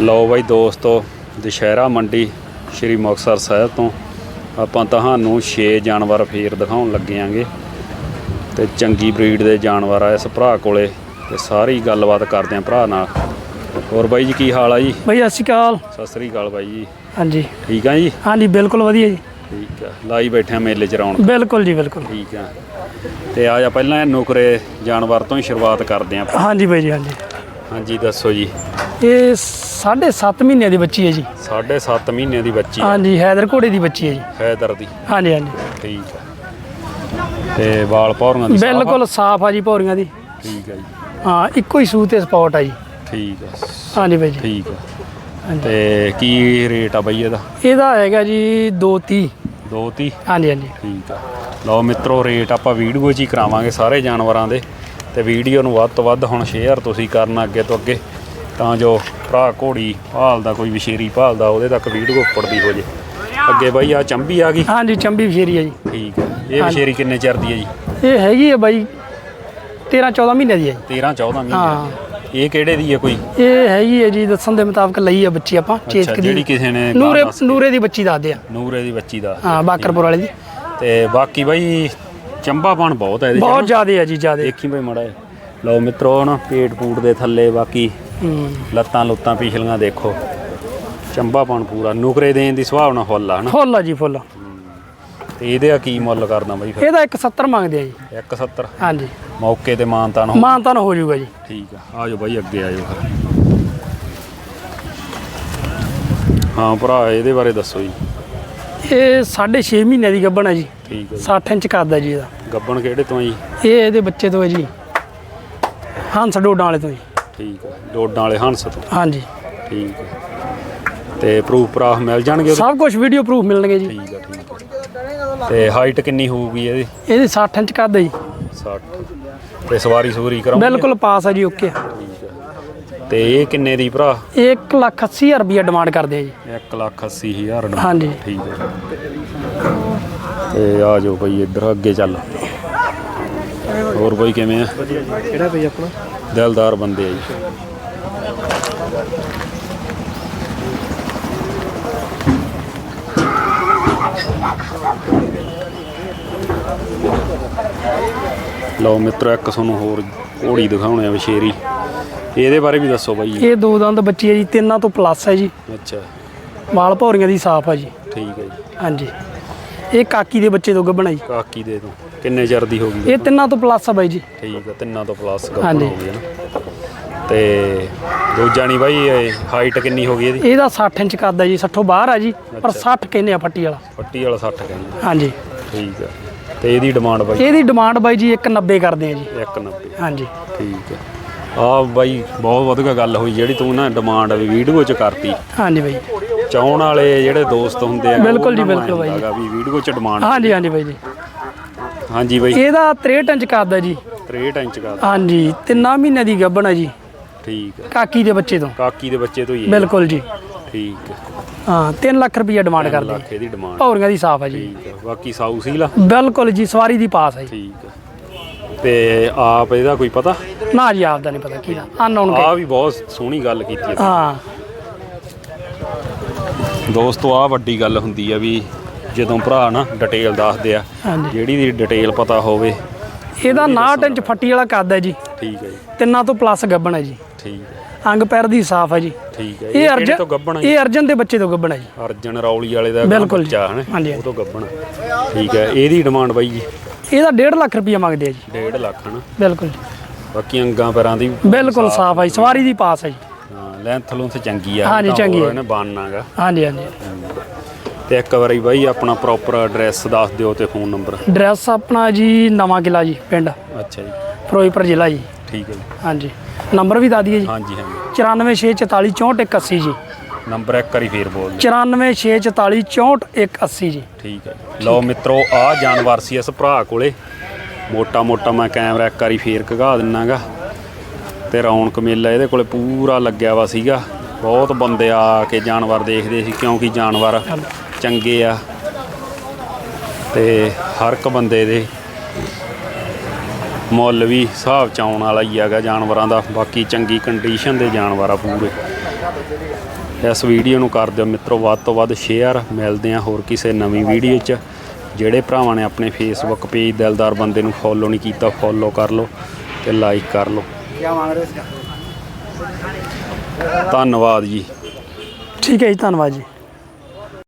ਲਓ ਬਾਈ ਦੋਸਤੋ ਦੁਸ਼ਹਿਰਾ ਮੰਡੀ ਸ਼੍ਰੀ ਮੁਕਤਸਰ ਸਾਹਿਬ ਤੋਂ। ਆਪਾਂ ਤੁਹਾਨੂੰ 6 ਜਾਨਵਰ ਫੇਰ ਦਿਖਾਉਣ ਲੱਗੇ ਆਂਗੇ। ਤੇ ਚੰਗੀ ਬਰੀਡ ਦੇ ਜਾਨਵਰ ਆ ਇਸ ਭਰਾ ਕੋਲੇ। ਤੇ ਸਾਰੀ ਗੱਲਬਾਤ ਕਰਦੇ ਆਂ ਭਰਾ ਨਾਲ। ਹੋਰ ਬਾਈ ਜੀ ਕੀ ਹਾਲ ਆ ਜੀ? ਬਈ ਸਤਿ ਸ਼੍ਰੀ ਅਕਾਲ। ਸਤਿ ਸ੍ਰੀ ਅਕਾਲ ਬਾਈ ਜੀ। ਹਾਂਜੀ। ਠੀਕ ਆ ਜੀ? ਹਾਂਜੀ ਬਿਲਕੁਲ ਵਧੀਆ ਜੀ। ਠੀਕ ਆ। ਲਾਈ ਬੈਠੇ ਆ ਮੇਲੇ ਚ ਰੌਣਕ। ਬਿਲਕੁਲ ਜੀ ਬਿਲਕੁਲ। ਠੀਕ ਆ। ਤੇ ਆ ਜਾ ਪਹਿਲਾਂ ਇਹ ਨੁਕਰੇ ਜਾਨਵਰ ਤੋਂ ਹੀ ਸ਼ੁਰੂਆਤ ਕਰਦੇ ਆਂ ਹਾਂਜੀ ਬਾਈ ਜੀ ਹਾਂਜੀ। ਹਾਂਜੀ ਦੱਸੋ ਜੀ। ਇਹ 7.5 ਮਹੀਨਿਆਂ ਦੀ ਬੱਚੀ ਹੈ ਜੀ। 7.5 ਮਹੀਨੇ ਦੀ ਬੱਚੀ ਹਾਂਜੀ ਹੈਦਰ ਘੋੜੇ ਦੀ ਬੱਚੀ ਹੈ ਜੀ। ਹੈਦਰ ਦੀ। ਹਾਂਜੀ ਹਾਂਜੀ। ਠੀਕ ਆ ਤੇ ਵਾਲ ਪੌਰੀਆਂ ਦੀ? ਬਿਲਕੁਲ ਸਾਫ਼ ਆ ਜੀ ਭੌਰੀਆਂ ਦੀ। ਠੀਕ ਆ ਜੀ। ਹਾਂ ਇੱਕੋ ਹੀ ਸੂਤ ਤੇ ਸਪੌਟ ਆ ਜੀ। ਠੀਕ ਆ ਹਾਂਜੀ ਬਾਈ ਜੀ। ਠੀਕ ਹਾਂਜੀ। ਤੇ ਕੀ ਰੇਟ ਆ ਬਈ ਇਹਦਾ? ਇਹਦਾ ਹੈਗਾ ਜੀ 230 230 ਹਾਂਜੀ ਹਾਂਜੀ। ਠੀਕ ਆ ਲਓ ਮਿੱਤਰੋ ਰੇਟ ਆਪਾਂ ਵੀਡੀਓ 'ਚ ਹੀ ਕਰਾਵਾਂਗੇ ਸਾਰੇ ਜਾਨਵਰਾਂ ਦੇ। ਤੇ ਵੀਡੀਓ ਨੂੰ ਵੱਧ ਤੋਂ ਵੱਧ ਹੁਣ ਸ਼ੇਅਰ ਤੁਸੀਂ ਕਰਨਾ ਅੱਗੇ ਤੋਂ ਅੱਗੇ। ਤਾਂ ਜੋ ਭਰਾ ਘੋੜੀ ਭਾਲਦਾ ਕੋਈ ਵਿਸ਼ੇਰੀ ਭਾਲਦਾ ਉਹਦੇ ਤੱਕ ਵੀਡੀਓ ਉੱਪੜਦੀ ਹੋ ਜੇ। ਅੱਗੇ ਬਾਈ ਆ ਚੰਬੀ ਆ ਗਈ? ਹਾਂਜੀ ਚੰਬੀ ਫੇਰੀ ਹੈ ਜੀ। ਠੀਕ ਇਹ ਵਿਸ਼ੇਰੀ ਕਿੰਨੇ ਚਿਰ ਦੀ ਹੈ ਜੀ? ਇਹ ਹੈਗੀ ਹੈ ਬਾਈ 13 14 ਮਹੀਨਿਆਂ ਦੀ ਹੈ 13 14 ਮਹੀਨੇ ਹਾਂ। ਇਹ ਕਿਹੜੇ ਦੀ ਹੈ ਕੋਈ? ਇਹ ਹੈਗੀ ਹੈ ਜੀ ਦੱਸਣ ਦੇ ਮੁਤਾਬਕ ਲਈ ਹੈ ਬੱਚੀ ਆਪਾਂ ਚੇਤਕ ਅੱਛਾ ਜਿਹੜੀ ਕਿਸੇ ਨੇ ਨੂਰੇ ਨੂਰੇ ਦੀ ਬੱਚੀ ਦੱਸਦੇ ਆ। ਨੂਰੇ ਦੀ ਬੱਚੀ ਦਾ ਹਾਂ ਬਾਕਰਪੁਰ ਵਾਲੇ ਦੀ। ਤੇ ਬਾਕੀ ਬਾਈ ਚੰਬਾਪਣ ਬਹੁਤ ਹੈ ਇਹਦੇ ਬਹੁਤ। ਜ਼ਿਆਦੇ ਆ ਜੀ ਜ਼ਿਆਦੇ। ਦੇਖੀ ਬਈ ਮੜਾ ਲਓ ਮਿੱਤਰੋ ਨਾ ਪੇਟ ਪੂਟ ਦੇ ਥੱਲੇ ਬਾਕੀ ਹੂੰ ਲੱਤਾਂ ਲੁੱਤਾਂ ਪਿਛਲੀਆਂ ਦੇਖੋ। ਚੰਬਾਪਣ ਪੂਰਾ ਨੁਕਰੇ ਦੇਣ ਦੀ ਸੁਭਾਵਨਾ ਫੁੱਲ ਆ ਹਨਾ? ਫੁੱਲ ਆ ਜੀ ਫੁੱਲ। ਤੇ ਇਹਦੇ ਆ ਕੀ ਮੁੱਲ ਕਰਦਾ ਬਾਈ ਫਿਰ? ਇਹਦਾ 170 ਮੰਗਦੇ ਆ ਜੀ। 170 ਹਾਂਜੀ। ਮੌਕੇ ਤੇ ਮਾਨਤਾਨ ਹੋ ਮਾਨ ਤਾਂ ਹੋ ਜਾਊਗਾ ਜੀ। ਠੀਕ ਆ ਆਜੋ ਬਾਈ ਅੱਗੇ ਆਜੋ ਫਿਰ। ਹਾਂ ਭਰਾ ਇਹਦੇ ਬਾਰੇ ਦੱਸੋ ਜੀ। ਇਹ 6.5 ਮਹੀਨੇ ਦੀ ਗੱਭਣ ਹੈ ਜੀ। ਠੀਕ ਹੈ ਜੀ। 60 ਇੰਚ ਕਰਦਾ ਜੀ ਇਹਦਾ। ਗੱਬਣ ਕਿਹੜੇ ਤੋਂ ਜੀ? ਇਹ ਇਹਦੇ ਬੱਚੇ ਤੋਂ ਹੈ ਜੀ। ਹੰਸ ਡੋਡਾਂ ਵਾਲੇ ਤੋਂ ਜੀ। ਠੀਕ ਆ। ਡੋਡਾਂ ਵਾਲੇ ਹੰਸ ਤੋਂ। ਹਾਂਜੀ। ਠੀਕ ਆ। ਤੇ ਪ੍ਰੂਫ ਪ੍ਰਾਫ ਮਿਲ ਜਾਣਗੇ ਉਹਦੇ? ਸਭ ਕੁਝ ਵੀਡੀਓ ਪ੍ਰੂਫ ਮਿਲਣਗੇ ਜੀ। ਠੀਕ ਆ ਠੀਕ ਆ। ਤੇ ਹਾਈਟ ਕਿੰਨੀ ਹੋਊਗੀ ਇਹਦੀ? ਇਹਦੀ 60 ਇੰਚ ਕਰਦਾ ਜੀ। 60 ਤੇ ਸਵਾਰੀ ਸੂਰੀ ਕਰਾਉਂਗੇ? ਬਿਲਕੁਲ ਪਾਸ ਹੈ ਜੀ ਓਕੇ ਤੇ ਇਹ ਕਿੰਨੇ ਦੀ ਭਰਾ? 1 ਲੱਖ 80 ਹਜ਼ਾਰ ਰੁਪਇਆ ਡਿਮਾਂਡ ਕਰਦੇ ਆ ਜੀ। 1 ਲੱਖ 80 ਹਜ਼ਾਰ ਦਾ। ਹਾਂਜੀ। ਠੀਕ ਹੈ ਤੇ ਆ ਜਾਓ ਬਈ ਇੱਧਰ ਅੱਗੇ ਚੱਲ। ਹੋਰ ਬਈ ਕਿਵੇਂ ਆ? ਕਿਹੜਾ ਬਈ ਆਪਣਾ? ਦਿਲਦਾਰ ਬੰਦੇ ਆ ਜੀ। ਲਓ ਮਿੱਤਰੋ ਇੱਕ ਤੁਹਾਨੂੰ ਹੋਰ ਘੋੜੀ ਦਿਖਾਉਣੇ ਆ ਵਿਸ਼ੇਰੀ। ਇਹਦੇ ਬਾਰੇ ਵੀ ਦੱਸੋ ਬਾਈ ਇਹ ਦੋ ਦੰਦ ਬੱਚੀ ਹੈ ਜੀ ਤਿੰਨਾਂ ਤੋਂ ਪਲੱਸ ਹੈ ਜੀ। ਅੱਛਾ। ਵਾਲ ਭੌਰੀਆਂ ਦੀ ਸਾਫ਼ ਹੈ ਜੀ। ਠੀਕ ਹੈ ਜੀ। ਹਾਂਜੀ। ਇਹ ਕਾਕੀ ਦੇ ਬੱਚੇ ਤੋਂ ਗੱਭਣਾ ਜੀ। ਕਾਕੀ ਦੇ ਦੋ ਕਿੰਨੇ ਚਿਰ ਦੀ ਹੋ ਗਈ? ਇਹ ਤਿੰਨਾਂ ਤੋਂ ਪਲੱਸ ਆ ਬਾਈ ਜੀ। ਠੀਕ ਆ ਤਿੰਨਾਂ ਤੋਂ ਪਲੱਸ ਹਾਂਜੀ। ਹੋ ਗਈ ਨਾ। ਤੇ ਦੂਜਾ ਨਹੀਂ ਬਾਈ ਹਾਈਟ ਕਿੰਨੀ ਹੋ ਗਈ ਇਹਦੀ? ਇਹਦਾ 60 ਇੰਚ ਕਰਦਾ ਜੀ 60 ਬਾਹਰ ਆ ਜੀ ਪਰ 60 ਕਹਿੰਦੇ ਆ ਫੱਟੀ ਵਾਲਾ। ਪੱਟੀ ਵਾਲਾ 60 ਕਹਿੰਦੇ ਹਾਂਜੀ। ਠੀਕ ਆ। ਤੇ ਇਹਦੀ ਡਿਮਾਂਡ ਬਾਈ? ਇਹਦੀ ਡਿਮਾਂਡ ਬਾਈ ਜੀ 190 ਕਰਦੇ ਆ ਜੀ। 190 ਹਾਂਜੀ। ਠੀਕ ਆ। ਆ ਬਾਈ ਬਹੁਤ ਵਧੀਆ ਗੱਲ ਹੋਈ ਜਿਹੜੀ ਤੂੰ ਨਾ ਡਿਮਾਂਡ ਵੀ ਵੀਡੀਓ ਚ ਕਰਤੀ। ਹਾਂਜੀ ਬਾਈ। ਚਾਉਣ ਵਾਲੇ ਜਿਹੜੇ ਦੋਸਤ ਹੁੰਦੇ ਆ ਬਿਲਕੁਲ ਜੀ, ਬਿਲਕੁਲ ਬਾਈ। ਵੀ ਵੀਡੀਓ ਚ ਡਿਮਾਂਡ ਹਾਂਜੀ ਹਾਂਜੀ ਬਾਈ ਜੀ। ਹਾਂਜੀ ਬਾਈ। ਇਹਦਾ 63 ਇੰਚ ਕਰਦਾ ਜੀ। 63 ਇੰਚ ਦਾ। ਹਾਂਜੀ ਤਿੰਨਾਂ ਮਹੀਨਿਆਂ ਦੀ ਗੱਭਣ ਹੈ ਜੀ। ਠੀਕ ਆ। ਕਾਕੀ ਦੇ ਬੱਚੇ ਤੋਂ। ਕਾਕੀ ਦੇ ਬੱਚੇ ਤੋਂ ਹੀ ਹੈ ਬਿਲਕੁਲ ਜੀ। ਠੀਕ ਆ। ਹਾਂ 3 ਲੱਖ ਰੁਪਈਆ ਡਿਮਾਂਡ ਕਰਦੇ ਲੱਖ ਇਹਦੀ ਡਿਮਾਂਡ ਭੌਰੀਆਂ ਦੀ ਸਾਫ਼ ਹੈ ਜੀ। ਠੀਕ ਆ। ਬਾਕੀ ਸਾਊ ਸੀਲਾ ਬਿਲਕੁਲ ਜੀ ਸਵਾਰੀ ਦੀ ਪਾਸ ਹੈ ਜੀ। ਠੀਕ ਆ। ਤੇ ਆਪ ਇਹਦਾ ਕੋਈ ਪਤਾ? ਨਾ ਜੀ ਆਪਦਾ ਨਹੀਂ ਪਤਾ ਕੀ ਦਾ ਅਨਨੋਨ ਆ ਵੀ ਬਹੁਤ ਸੋਹਣੀ ਗੱਲ ਕੀਤੀ ਹੈ ਹਾਂ। ਦੋਸਤੋ ਆ ਵੱਡੀ ਗੱਲ ਹੁੰਦੀ ਆ ਵੀ ਜਦੋਂ ਭਰਾ ਨਾ ਡਿਟੇਲ ਦੱਸਦੇ ਆ ਜਿਹੜੀ ਦੀ ਡਿਟੇਲ ਪਤਾ ਹੋਵੇ ਇਹਦਾ 69 ਇੰਚ ਫੱਟੀ ਵਾਲਾ ਕੱਦ ਹੈ ਜੀ। ਠੀਕ ਹੈ ਜੀ। ਤਿੰਨਾਂ ਤੋਂ ਪਲੱਸ ਗੱਭਣ ਹੈ ਜੀ। ਠੀਕ ਹੈ। ਅੰਗ ਪੈਰ ਦੀ ਸਾਫ਼ ਹੈ ਜੀ। ਠੀਕ ਹੈ। ਇਹ ਅਰਜਨ ਤੋਂ ਗੱਬਣਾ ਇਹ ਅਰਜਨ ਦੇ ਬੱਚੇ ਤੋਂ ਗੱਭਣ ਹੈ ਜੀ। ਅਰਜਨ ਰੌਲੀ ਵਾਲੇ ਦਾ। ਬੱਚਾ ਹੈ ਉਹ ਤੋਂ ਗੱਬਣਾ। ਠੀਕ ਹੈ। ਇਹਦੀ ਡਿਮਾਂਡ ਬਾਈ ਜੀ? ਇਹਦਾ 1.5 ਲੱਖ ਰੁਪਈਆ ਮੰਗਦੇ ਆ ਜੀ। 1.5 ਲੱਖ ਹਨ? ਬਿਲਕੁਲ ਬਾਕੀ ਅੰਗਾਂ ਪੈਰਾਂ ਦੀ ਬਿਲਕੁਲ ਸਾਫ਼ ਹੈ ਜੀ। ਸਵਾਰੀ ਦੀ ਪਾਸ ਹੈ ਜੀ। ਲੈਂਥ ਲੂੰਥ ਚੰਗੀ ਆ ਹਾਂਜੀ, ਚੰਗੀ ਹੈ। ਇਹਨੇ ਬਾਨਣਾਗਾ ਹਾਂਜੀ ਹਾਂਜੀ। ਤੇ ਇੱਕ ਵਾਰੀ ਬਾਈ ਆਪਣਾ ਪ੍ਰੋਪਰ ਐਡਰੈਸ ਦੱਸ ਦਿਓ ਤੇ ਫੋਨ ਨੰਬਰ ਐਡਰੈਸ ਆਪਣਾ ਜੀ ਨਵਾਂ ਕਿਲਾ ਜੀ ਪਿੰਡ। ਅੱਛਾ ਜੀ। ਫਿਰੋਜ਼ਪੁਰ ਜ਼ਿਲ੍ਹਾ ਜੀ। ਠੀਕ ਹੈ ਜੀ। ਹਾਂਜੀ। ਨੰਬਰ ਵੀ ਦੱਸ ਦਈਏ ਜੀ। ਹਾਂਜੀ ਹਾਂਜੀ। 9464444180 ਜੀ। ਨੰਬਰ ਇੱਕ ਵਾਰੀ ਫੇਰ ਬੋਲ ਦਿਓ। 9464444180 ਜੀ। ਠੀਕ ਹੈ। ਲਓ ਮਿੱਤਰੋ ਆ ਜਾਨਵਰ ਸੀ ਇਸ ਭਰਾ ਕੋਲੇ। ਮੋਟਾ ਮੋਟਾ ਮੈਂ ਕੈਮਰਾ ਇੱਕ ਵਾਰੀ ਫੇਰ ਘਗਾ ਦਿੰਨਾਗਾ। ਤੇ ਰੌਣਕ ਮੇਲਾ ਇਹਦੇ ਕੋਲੇ ਪੂਰਾ ਲੱਗਿਆ ਵਾ ਸੀਗਾ। ਬਹੁਤ ਬੰਦੇ ਆ ਕੇ ਜਾਨਵਰ ਦੇਖਦੇ ਸੀ, ਕਿਉਂਕਿ ਜਾਨਵਰ ਚੰਗੇ ਆ। ਤੇ ਹਰ ਇੱਕ ਬੰਦੇ ਦੇ ਮੁੱਲ ਵੀ ਹਿਸਾਬ ਚ ਆਉਣ ਵਾਲਾ ਹੀ ਹੈਗਾ ਜਾਨਵਰਾਂ ਦਾ। ਬਾਕੀ ਚੰਗੀ ਕੰਡੀਸ਼ਨ ਦੇ ਜਾਨਵਰ ਆ ਪੂਰੇ। ਇਸ ਵੀਡੀਓ ਨੂੰ ਕਰ ਦਿਓ ਮਿੱਤਰੋ, ਵੱਧ ਤੋਂ ਵੱਧ ਸ਼ੇਅਰ ਮਿਲਦੇ ਆ ਹੋਰ ਕਿਸੇ ਨਵੀਂ ਵੀਡੀਓ 'ਚ। ਜਿਹੜੇ ਭਰਾਵਾਂ ਨੇ ਆਪਣੇ ਫੇਸਬੁੱਕ ਪੇਜ ਦਿਲਦਾਰ ਬੰਦੇ ਨੂੰ ਫੋਲੋ ਨਹੀਂ ਕੀਤਾ ਫੋਲੋ ਕਰ ਲਓ ਤੇ ਲਾਈਕ ਕਰ ਲਓ। ਧੰਨਵਾਦ ਜੀ। ਠੀਕ ਹੈ ਜੀ ਧੰਨਵਾਦ ਜੀ।